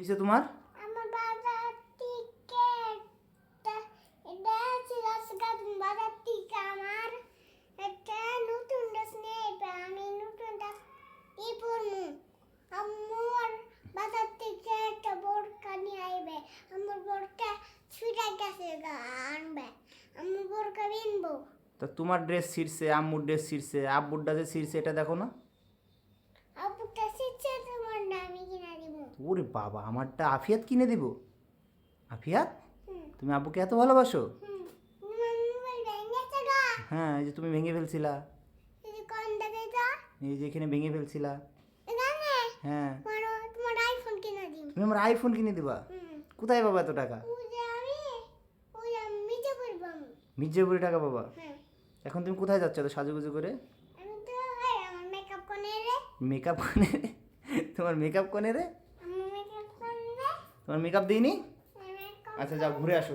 হয়েছে তোমার? Dress dress তা তোমার ড্রেস ছিঁড়ছে আম্মুর ড্রেস ছিঁড়ছে আব্বুরটা যে ছিঁড়ছে এটা দেখো না আপুটা শিখছে তোমার না আমি কিনা দিব ওরে বাবা আমারটা আফিয়াত কিনে দিব? আফিয়াত? তুমি আব্বুকে এত ভালোবাসো? হ্যাঁ এই যে তুমি ভেঙে ফেলছিলা। এই যে এখানে ভেঙে ফেলছিলা। হ্যাঁ। তুমি আমার আইফোন কিনে দিবা? কোথায় পাবা এত টাকা? মির্জাপুরে টাকা পাবা? হ্যাঁ। এখন তুমি কোথায় যাচ্ছ এত সাজুগুজু করে? তো মেকআপ কোনে রে। তোমার মেকআপ কোনে রে আমার মেকআপ কোনে রে তোমার মেকআপ দিইনি? নি আচ্ছা যাও ঘুরে আসো।